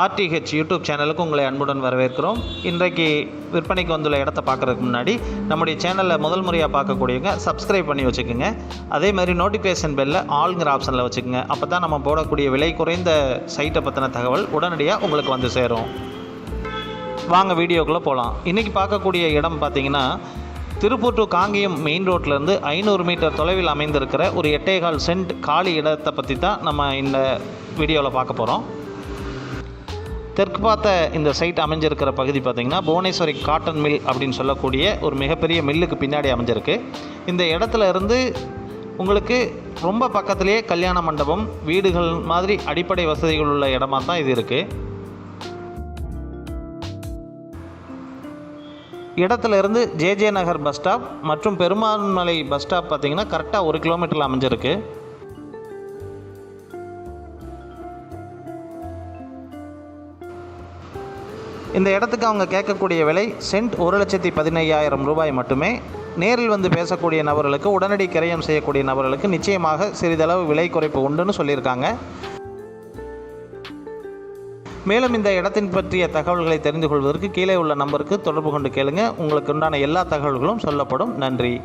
ஆர்டிஹெச் YouTube சேனலுக்கு உங்களை அன்புடன் வரவேற்கிறோம். இன்றைக்கு விற்பனைக்கு வந்துள்ள இடத்த பார்க்குறதுக்கு முன்னாடி நம்முடைய சேனலில் முதல் முறையாக பார்க்கக்கூடியவங்க சப்ஸ்கிரைப் பண்ணி வச்சுக்கோங்க. அதே மாதிரி நோட்டிஃபிகேஷன் பெல்லில் ஆளுங்கிற ஆப்ஷனில் வச்சுக்கோங்க. அப்போ தான் நம்ம போடக்கூடிய விலை குறைந்த சைட்டை பற்றின தகவல் உடனடியாக உங்களுக்கு வந்து சேரும். வாங்க வீடியோக்குள்ளே போகலாம் இன்றைக்கி பார்க்கக்கூடிய இடம் பார்த்தீங்கன்னா திருப்பூர் டு காங்கேயம் மெயின் ரோட்லேருந்து ஐநூறு மீட்டர் தொலைவில் அமைந்திருக்கிற ஒரு எட்டேகால் சென்ட் காலி இடத்தை பற்றி தான் நம்ம இந்த வீடியோவில் பார்க்க போகிறோம் தெற்கு பார்த்த இந்த சைட் அமைஞ்சிருக்கிற பகுதி பார்த்திங்கன்னா புவனேஸ்வரி காட்டன் மில் அப்படின்னு சொல்லக்கூடிய ஒரு மிகப்பெரிய மில்லுக்கு பின்னாடி அமைஞ்சிருக்கு. இந்த இடத்துல இருந்து உங்களுக்கு ரொம்ப பக்கத்துலேயே கல்யாண மண்டபம் வீடுகள் மாதிரி அடிப்படை வசதிகள் உள்ள இடமா தான் இது இருக்குது இடத்துல இருந்து ஜேஜே நகர் பஸ் ஸ்டாப் மற்றும் பெருமாள்மலை பஸ் ஸ்டாப் பார்த்தீங்கன்னா கரெக்டாக ஒரு கிலோமீட்டரில் அமைஞ்சிருக்கு. இந்த இடத்துக்கு அவங்க கேட்கக்கூடிய விலை சென்ட் ஒரு லட்சத்தி பதினையாயிரம் ரூபாய் மட்டுமே. நேரில் வந்து பேசக்கூடிய நபர்களுக்கு உடனடி கிரயம் செய்யக்கூடிய நபர்களுக்கு நிச்சயமாக சிறிதளவு விலை குறைப்பு உண்டுன்னு சொல்லியிருக்காங்க. மேலும் இந்த இடத்தின் பற்றிய தகவல்களை தெரிந்து கொள்வதற்கு கீழே உள்ள நம்பருக்கு தொடர்பு கொண்டு கேளுங்க. உங்களுக்கு உண்டான எல்லா தகவல்களும் சொல்லப்படும். நன்றி.